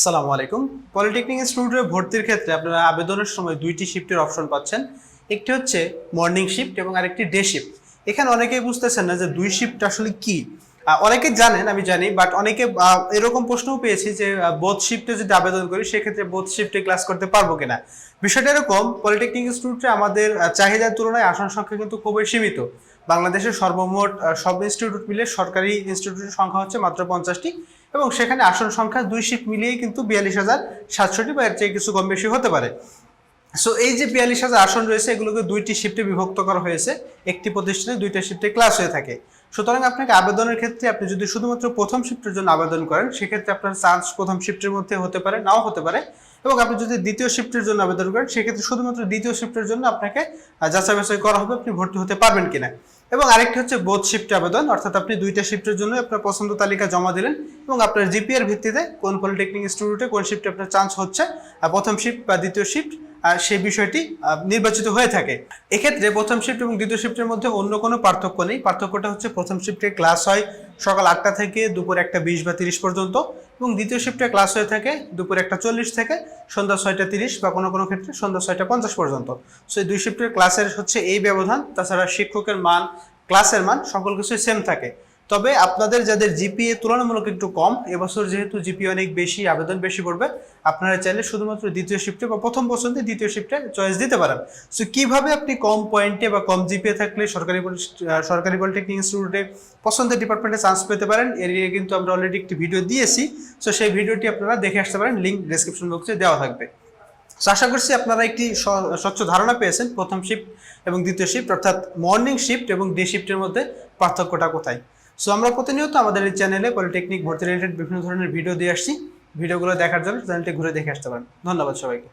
আসসালামু আলাইকুম। পলিটেকনিক ইনস্টিটিউটে ভর্তির ক্ষেত্রে আপনারা আবেদনের সময় দুইটি শিফটের অপশন পাচ্ছেন। একটি হচ্ছে মর্নিং শিফট এবং আরেকটি ডে শিফট এখানে অনেকেই বুঝতেছেন না যে দুই শিফট আসলে কি। অনেকে জানেন, আমি জানি বাট অনেকে এরকম প্রশ্নও পেয়েছি যে বোধ শিফটে যদি আবেদন করি, সেক্ষেত্রে বোধ শিফটে ক্লাস করতে পারব কিনা। বিষয়টা এরকম পলিটেকনিক ইনস্টিটিউটে আমাদের চাহিদার তুলনায় আসন সংখ্যা কিন্তু খুবই সীমিত। বাংলাদেশের সর্বমোট সব ইনস্টিটিউট মিলে সরকারি ইনস্টিটিউটের সংখ্যা হচ্ছে মাত্র পঞ্চাশটি এবং সেখানে আসন সংখ্যা দুই শিফট মিলিয়েই কিন্তু বিয়াল্লিশ হাজার সাতশোটি বা এর চেয়ে কিছু কম বেশি হতে পারে। সো এই যে বিয়াল্লিশ হাজার আসন রয়েছে, এগুলোকে দুইটি শিফটে বিভক্ত করা হয়েছে। একটি প্রতিষ্ঠানে দুইটা শিফটে ক্লাস হয়ে থাকে। সুতরাং আপনাকে আবেদনের ক্ষেত্রে আপনি যদি শুধুমাত্র প্রথম শিফটের জন্য আবেদন করেন, সেক্ষেত্রে আপনার চান্স প্রথম শিফটের মধ্যে হতে পারে, নাও হতে পারে। এবং আপনি যদি দ্বিতীয় শিফটের জন্য আবেদন করেন, সেক্ষেত্রে শুধুমাত্র দ্বিতীয় শিফটের জন্য আপনাকে যাচাই বাছাই করা হবে, আপনি ভর্তি হতে পারবেন কিনা। এবং আরেকটি হচ্ছে বোধ শিফট আবেদন, অর্থাৎ আপনি দুইটা শিফটের জন্য আপনার পছন্দ তালিকা জমা দিলেন, এবং আপনার জিপিএর ভিত্তিতে কোন পলিটেকনিক ইনস্টিটিউটে কোন শিফটে আপনার চান্স হচ্ছে প্রথম শিফট বা দ্বিতীয় শিফট সেই বিষয়টি নির্বাচিত হয়ে থাকে। এক্ষেত্রে প্রথম শিফট এবং দ্বিতীয় শিফটের মধ্যে অন্য কোনো পার্থক্য নেই। পার্থক্যটা হচ্ছে প্রথম শিফটে ক্লাস হয় সকাল আটটা থেকে দুপুর একটা বিশ বা তিরিশ পর্যন্ত এবং দ্বিতীয় শিফটে ক্লাস হয়ে থাকে দুপুর একটা চল্লিশ থেকে সন্ধ্যা ছয়টা তিরিশ বা কোনো কোনো ক্ষেত্রে সন্ধ্যা ছয়টা পঞ্চাশ পর্যন্ত। সো এই দুই শিফটের ক্লাসের হচ্ছে এই ব্যবধান, তাছাড়া শিক্ষকের মান ক্লাসের মান, সকল কিছুই সেম থাকে। তবে আপনাদের যাদের জিপিএ তুলনামূলক একটু কম এবছর যেহেতু জিপিএ অনেক বেশি আবেদন বেশি পড়বে আপনারা চাইলে শুধুমাত্র দ্বিতীয় শিফটে বা প্রথম পছন্দে দ্বিতীয় শিফটে চয়েস দিতে পারেন। সো কীভাবে আপনি কম পয়েন্টে বা কম জিপিএ থাকলে সরকারি সরকারি পলিটেকনিক ইনস্টিটিউটে পছন্দের ডিপার্টমেন্টে চান্স পেতে পারেন? এর নিয়ে কিন্তু আমরা অলরেডি একটি ভিডিও দিয়েছি। সো সেই ভিডিওটি আপনারা দেখে আসতে পারেন লিঙ্ক ডেসক্রিপশন বক্সে দেওয়া থাকবে। So, আশা করছি আপনারা একটি স্বচ্ছ ধারণা পেয়েছেন প্রথম শিফট এবং দ্বিতীয় শিফট অর্থাৎ মর্নিং শিফট এবং ডে শিফটের মধ্যে পার্থক্যটা কোথায়? সো আমরা প্রতিনিয়ত আমাদের এই চ্যানেলে পলিটেকনিক ভর্তি রিলেটেড বিভিন্ন ধরনের ভিডিও দিয়ে আসছি। ভিডিওগুলো দেখার জন্য চ্যানেলটি ঘুরে দেখে আসতে পারেন। ধন্যবাদ সবাইকে।